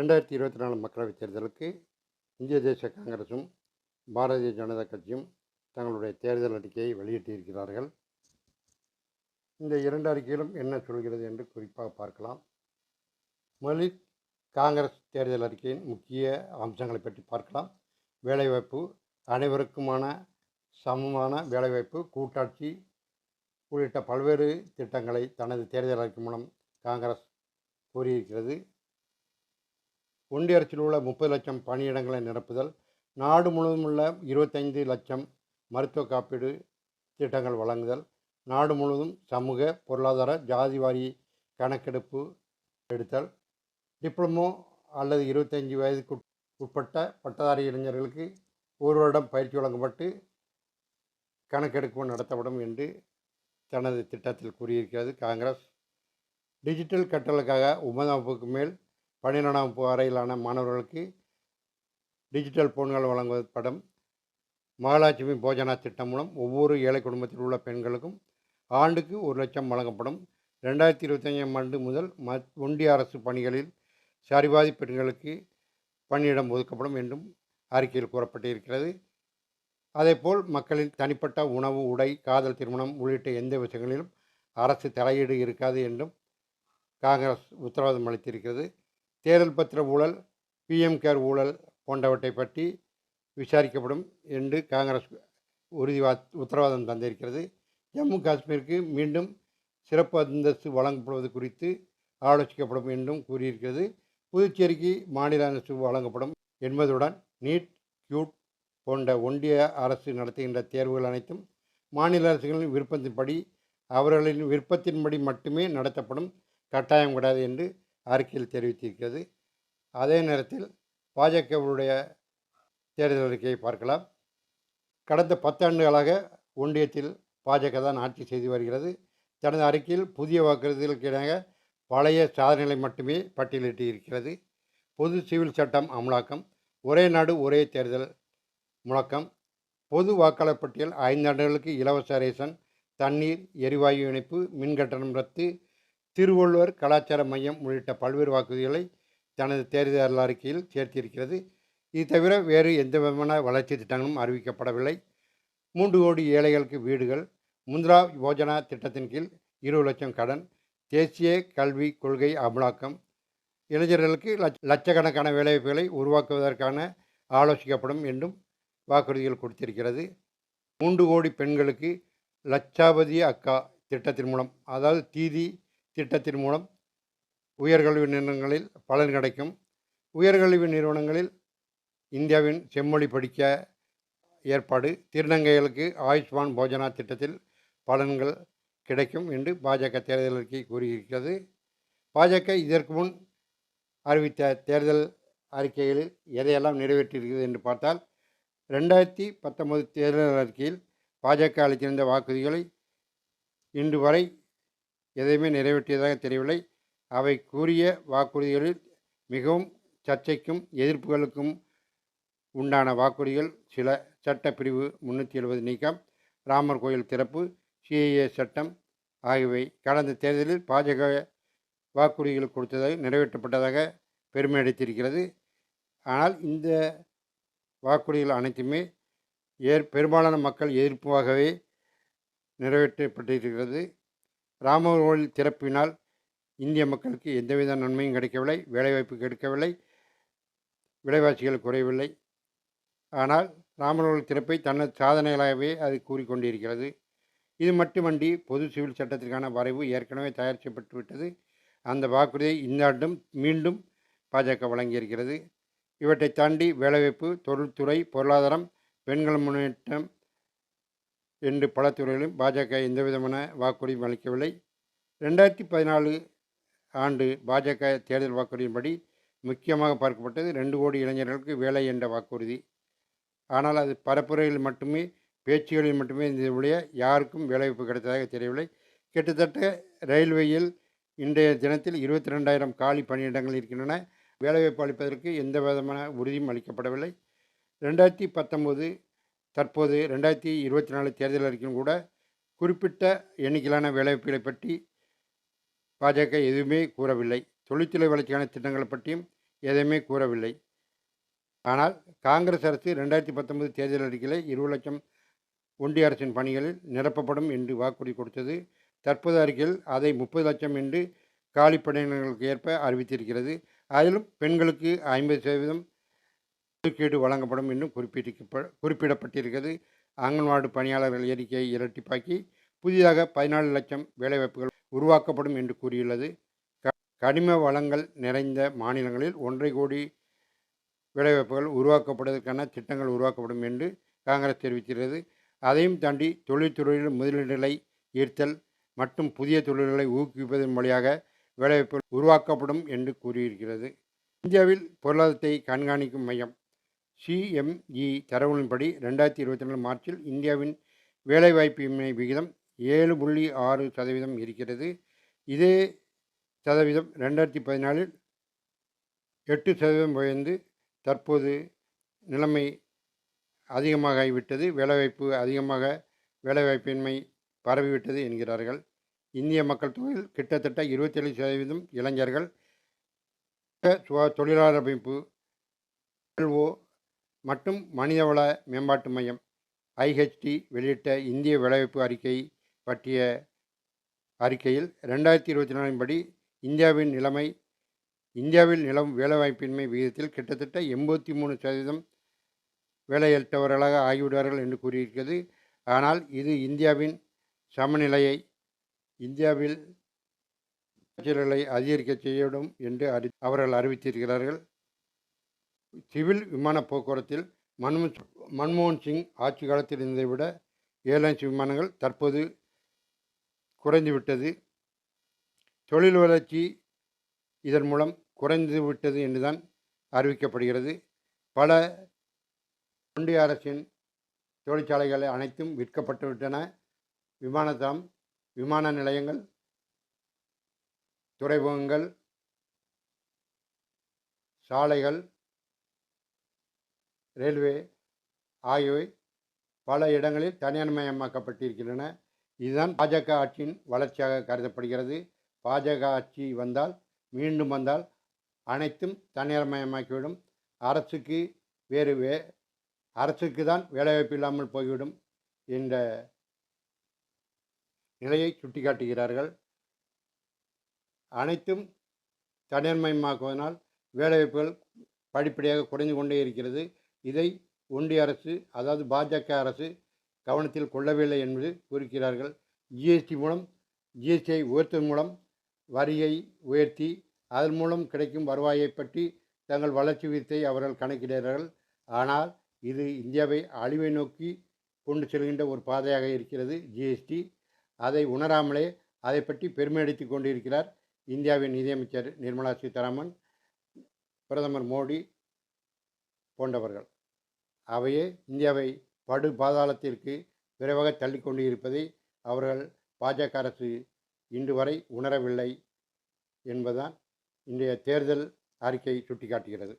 ரெண்டாயிரத்தி இருபத்தி நாலு மக்களவைத் தேர்தலுக்கு இந்திய தேசிய காங்கிரஸும் பாரதிய ஜனதா கட்சியும் தங்களுடைய தேர்தல் அறிக்கையை வெளியிட்டிருக்கிறார்கள். இந்த இரண்டு அறிக்கையிலும் என்ன சொல்கிறது என்று குறிப்பாக பார்க்கலாம். முதலில் காங்கிரஸ் தேர்தல் அறிக்கையின் முக்கிய அம்சங்களை பற்றி பார்க்கலாம். வேலைவாய்ப்பு அனைவருக்குமான சமமான வேலைவாய்ப்பு கூட்டாட்சி உள்ளிட்ட பல்வேறு திட்டங்களை தனது தேர்தல் அறிக்கை மூலம் காங்கிரஸ் கூறியிருக்கிறது. ஒன்றிய அரசில் உள்ள முப்பது லட்சம் பணியிடங்களை நிரப்புதல் நாடு முழுவதும் உள்ள இருபத்தைந்து லட்சம் மருத்துவ காப்பீடு திட்டங்கள் வழங்குதல் நாடு முழுவதும் சமூக பொருளாதார ஜாதி வாரி கணக்கெடுப்பு எடுத்தல் டிப்ளமோ அல்லது இருபத்தஞ்சி வயதுக்கு உட்பட்ட பட்டதாரி இளைஞர்களுக்கு ஒரு வருடம் பயிற்சி வழங்கப்பட்டு கணக்கெடுப்பு நடத்தப்படும் என்று தனது திட்டத்தில் கூறியிருக்கிறது. காங்கிரஸ் டிஜிட்டல் கற்றலுக்காக ஒன்பதாம் வகுப்புக்கு மேல் பன்னிரெண்டாம் வகுப்பு வரையிலான மாணவர்களுக்கு டிஜிட்டல் போன்கள் படம் மகாலட்சுமி போஜனா திட்டம் மூலம் ஒவ்வொரு ஏழை குடும்பத்தில் உள்ள பெண்களுக்கும் ஆண்டுக்கு ஒரு லட்சம் வழங்கப்படும். ரெண்டாயிரத்தி இருபத்தஞ்சாம் ஆண்டு முதல் ம ஒன்றிய அரசு பணிகளில் சரிபாதி பெண்களுக்கு பணியிடம் ஒதுக்கப்படும் என்றும் அறிக்கையில் கூறப்பட்டிருக்கிறது. அதேபோல் மக்களின் தனிப்பட்ட உணவு உடை காதல் திருமணம் உள்ளிட்ட எந்த விஷயங்களிலும் அரசு தலையீடு இருக்காது என்றும் காங்கிரஸ் உத்தரவாதம் அளித்திருக்கிறது. தேர்தல் பத்திர ஊழல் பிஎம் கேர் ஊழல் போன்றவற்றை பற்றி விசாரிக்கப்படும் என்று காங்கிரஸ் உறுதி உத்தரவாதம் தந்திருக்கிறது. ஜம்மு காஷ்மீருக்கு மீண்டும் சிறப்பு அந்தஸ்து வழங்கப்படுவது குறித்து ஆலோசிக்கப்படும் என்றும் கூறியிருக்கிறது. புதுச்சேரிக்கு மாநில அந்தஸ்து வழங்கப்படும் என்பதுடன் நீட் கியூட் போன்ற ஒன்றிய அரசு நடத்துகின்ற தேர்வுகள் அனைத்தும் மாநில அரசுகளின் விருப்பத்தின்படி அவர்களின் விருப்பத்தின்படி மட்டுமே நடத்தப்படும் கட்டாயம் கிடையாது என்று அறிக்கையில் தெரிவித்திருக்கிறது. அதே நேரத்தில் பாஜகவுடைய தேர்தல் அறிக்கையை பார்க்கலாம். கடந்த பத்தாண்டுகளாக ஒன்றியத்தில் பாஜக தான் ஆட்சி செய்து வருகிறது. தனது அறிக்கையில் புதிய வாக்குறுதிகளுக்கு இணங்க பழைய சாதனைகளை மட்டுமே பட்டியலிட்டு இருக்கிறது பொது சிவில் சட்டம் அமலாக்கம் ஒரே நாடு ஒரே தேர்தல் முழக்கம் பொது வாக்காளர் பட்டியல் ஐந்து ஆண்டுகளுக்கு இலவச ரேஷன் தண்ணீர் எரிவாயு இணைப்பு மின் கட்டணம் ரத்து திருவள்ளுவர் கலாச்சார மையம் உள்ளிட்ட பல்வேறு வாக்குறுதிகளை தனது தேர்தல் அறிக்கையில் சேர்த்திருக்கிறது. இது தவிர வேறு எந்த விதமான வளர்ச்சி திட்டங்களும் அறிவிக்கப்படவில்லை. மூன்று கோடி ஏழைகளுக்கு வீடுகள் முந்திரா யோஜனா திட்டத்தின் கீழ் இருபது லட்சம் கடன் தேசிய கல்வி கொள்கை அமலாக்கம் இளைஞர்களுக்கு லட்ச லட்சக்கணக்கான வேலைவாய்ப்புகளை உருவாக்குவதற்கான ஆலோசிக்கப்படும் என்றும் வாக்குறுதிகள் கொடுத்திருக்கிறது. மூன்று கோடி பெண்களுக்கு லட்சாபதி அக்கா திட்டத்தின் மூலம் அதாவது தீதி திட்டத்தின் மூலம் உயர்கல்வி நிறுவனங்களில் பலன் கிடைக்கும். உயர்கல்வி நிறுவனங்களில் இந்தியாவின் செம்மொழி படிக்க ஏற்பாடு திருநங்கைகளுக்கு ஆயுஷ்மான் போஜனா திட்டத்தில் பலன்கள் கிடைக்கும் என்று பாஜக தேர்தல் அறிக்கை கூறியிருக்கிறது. பாஜக இதற்கு முன் அறிவித்த தேர்தல் அறிக்கைகளில் எதையெல்லாம் நிறைவேற்றியிருக்கிறது என்று பார்த்தால் ரெண்டாயிரத்தி பத்தொன்பது தேர்தல் அறிக்கையில் பாஜக அளித்திருந்த வாக்குறுதிகளை இன்று வரை எதையுமே நிறைவேற்றியதாக தெரியவில்லை. அவை கூறிய வாக்குறுதிகளில் மிகவும் சர்ச்சைக்கும் எதிர்ப்புகளுக்கும் உண்டான வாக்குறுதிகள் சில சட்ட பிரிவு முன்னூற்றி எழுபது நீக்கம் ராமர் கோயில் திறப்பு சிஏஏ சட்டம் ஆகியவை கடந்த தேர்தலில் பாஜக வாக்குறுதிகள் கொடுத்ததாக நிறைவேற்றப்பட்டதாக பெருமை அளித்திருக்கிறது. ஆனால் இந்த வாக்குறுதிகள் அனைத்துமே ஏற் பெரும்பாலான மக்கள் எதிர்ப்பாகவே நிறைவேற்றப்பட்டிருக்கிறது. ராமர் கோவில் திறப்பினால் இந்திய மக்களுக்கு எந்தவித நன்மையும் கிடைக்கவில்லை வேலைவாய்ப்பு கிடைக்கவில்லை விலைவாசிகள் குறையவில்லை. ஆனால் ராமர் திறப்பை தனது சாதனைகளாகவே அது கூறிக்கொண்டிருக்கிறது. இது மட்டுமன்றி பொது சிவில் சட்டத்திற்கான வரைவு ஏற்கனவே தயார் செய்யப்பட்டுவிட்டது. அந்த வாக்குறுதியை இந்த ஆண்டும் மீண்டும் பாஜக வழங்கியிருக்கிறது. இவற்றை தாண்டி வேலைவாய்ப்பு தொழில்துறை பொருளாதாரம் பெண்கள் முன்னேற்றம் என்று பல துறைகளிலும் பாஜக எந்தவிதமான வாக்குறுதியும் அளிக்கவில்லை. ரெண்டாயிரத்தி பதினாலு ஆண்டு பாஜக தேர்தல் வாக்குறுதியின்படி முக்கியமாக பார்க்கப்பட்டது ரெண்டு கோடி இளைஞர்களுக்கு வேலை என்ற வாக்குறுதி. ஆனால் அது பரப்புரையில் மட்டுமே பேச்சுகளில் மட்டுமே இருந்ததுடைய யாருக்கும் வேலைவாய்ப்பு கிடைத்ததாக தெரியவில்லை. கிட்டத்தட்ட ரயில்வேயில் இன்றைய தினத்தில் இருபத்தி ரெண்டாயிரம் காலி பணியிடங்கள் இருக்கின்றன. வேலைவாய்ப்பு அளிப்பதற்கு எந்த விதமான உறுதியும் அளிக்கப்படவில்லை. ரெண்டாயிரத்தி பத்தொம்போது தற்போது ரெண்டாயிரத்தி இருபத்தி நாலு தேர்தல் அறிக்கையும் கூட குறிப்பிட்ட எண்ணிக்கையிலான வேலைவாய்ப்புகளை பற்றி பாஜக எதுவுமே கூறவில்லை. தொழில்துறை வளர்ச்சிக்கான திட்டங்களை பற்றியும் எதையுமே கூறவில்லை. ஆனால் காங்கிரஸ் அரசு ரெண்டாயிரத்தி பத்தொன்பது தேர்தல் அறிக்கையில் இருபது லட்சம் ஒன்றிய அரசின் பணிகளில் நிரப்பப்படும் என்று வாக்குறுதி கொடுத்தது. தற்போது அறிக்கையில் அதை முப்பது லட்சம் என்று காலி ஏற்ப அறிவித்திருக்கிறது. அதிலும் பெண்களுக்கு ஐம்பது சதவீதம் ஒதுக்கீடு வழங்கப்படும் என்றும் குறிப்பிட்டிருக்க குறிப்பிடப்பட்டிருக்கிறது. அங்கன்வாடி பணியாளர்கள் எண்ணிக்கையை இரட்டிப்பாக்கி புதிதாக பதினாலு லட்சம் வேலைவாய்ப்புகள் உருவாக்கப்படும் என்று கூறியுள்ளது. க கனிம வளங்கள் நிறைந்த மாநிலங்களில் ஒன்றை கோடி வேலைவாய்ப்புகள் உருவாக்கப்படுவதற்கான திட்டங்கள் உருவாக்கப்படும் என்று காங்கிரஸ் தெரிவிக்கிறது அதையும் தாண்டி தொழில்துறையில் முதலீடுகளை ஈர்த்தல் மற்றும் புதிய தொழில்களை ஊக்குவிப்பதன் வழியாக வேலைவாய்ப்புகள் உருவாக்கப்படும் என்று கூறியிருக்கிறது. இந்தியாவில் பொருளாதாரத்தை கண்காணிக்கும் மையம் சிஎம்இ தரவுகளின்படி ரெண்டாயிரத்தி இருபத்தி நாலு மார்ச்சில் இந்தியாவின் வேலைவாய்ப்பின்மை விகிதம் ஏழு புள்ளி ஆறு சதவீதம் இருக்கிறது. இதே சதவீதம் ரெண்டாயிரத்தி பதினாலில் எட்டு சதவீதம் உயர்ந்து தற்போது நிலைமை அதிகமாக ஆகிவிட்டது வேலைவாய்ப்பு அதிகமாக வேலைவாய்ப்பின்மை பரவிவிட்டது என்கிறார்கள். இந்திய மக்கள் தொகையில் கிட்டத்தட்ட இருபத்தேழு சதவீதம் இளைஞர்கள் தொழிலாளர் அமைப்பு எல்ஓ மற்றும் மனிதவள மேம்பாட்டு மையம் ஐஹெச்டி வெளியிட்ட இந்திய வேலைவாய்ப்பு அறிக்கை பற்றிய அறிக்கையில் ரெண்டாயிரத்தி இருபத்தி நாலின் படி இந்தியாவின் நிலைமை இந்தியாவில் நிலவும் வேலைவாய்ப்பின்மை விகிதத்தில் கிட்டத்தட்ட எண்பத்தி மூணு சதவீதம் வேலையற்றவர்களாக ஆகிவிடுவார்கள் என்று கூறியிருக்கிறது. ஆனால் இது இந்தியாவின் சமநிலையை இந்தியாவில் சூழலை அதிகரிக்க செய்யவிடும் என்று அறி அவர்கள் அறிவித்திருக்கிறார்கள். சிவில் விமான போக்குவரத்தில் மன்மோ மன்மோகன் சிங் ஆட்சி காலத்தில் இருந்ததை விட ஏர்லைன்ஸ் விமானங்கள் தற்போது குறைந்துவிட்டது. தொழில் வளர்ச்சி இதன் மூலம் குறைந்து விட்டது என்றுதான் அறிவிக்கப்படுகிறது. பல ஒன்றிய அரசின் தொழிற்சாலைகள் அனைத்தும் விற்கப்பட்டுவிட்டன. விட்டன விமான நிலையங்கள் துறைமுகங்கள் சாலைகள் ரயில்வே ஆகியவை பல இடங்களில் தனியார்மயமாக்கப்பட்டிருக்கின்றன. இதுதான் பாஜக ஆட்சியின் வளர்ச்சியாக கருதப்படுகிறது. பாஜக ஆட்சி வந்தால் மீண்டும் வந்தால் அனைத்தும் தனியார்மயமாக்கிவிடும். அரசுக்கு வேறு வே அரசுக்கு தான் வேலைவாய்ப்பு இல்லாமல் போய்விடும் என்ற நிலையை சுட்டிக்காட்டுகிறார்கள். அனைத்தும் தனியார்மயமாக்குவதனால் வேலைவாய்ப்புகள் படிப்படியாக குறைந்து கொண்டே இருக்கிறது. இதை ஒன்றிய அரசு அதாவது பாஜக அரசு கவனத்தில் கொள்ளவில்லை என்பது கூறுகிறார்கள். ஜிஎஸ்டி மூலம் ஜிஎஸ்டியை உயர்த்துவதன் மூலம் வரியை உயர்த்தி அதன் மூலம் கிடைக்கும் வருவாயை பற்றி தங்கள் வளர்ச்சி விதத்தை அவர்கள் கணக்கிடுகிறார்கள். ஆனால் இது இந்தியாவை அழிவை நோக்கி கொண்டு செல்கின்ற ஒரு பாதையாக இருக்கிறது ஜிஎஸ்டி அதை உணராமலே அதை பற்றி பெருமை அடித்து கொண்டிருக்கிறார் இந்தியாவின் நிதியமைச்சர் நிர்மலா சீதாராமன். பிரதமர் மோடி போன்றவர்கள் அவையே இந்தியாவை படு பாதாளத்திற்கு விரைவாக தள்ளிக்கொண்டு இருப்பதை அவர்கள் பாஜக அரசு இன்று வரை உணரவில்லை என்பதுதான் இன்றைய தேர்தல் அறிக்கை சுட்டிக்காட்டுகிறது.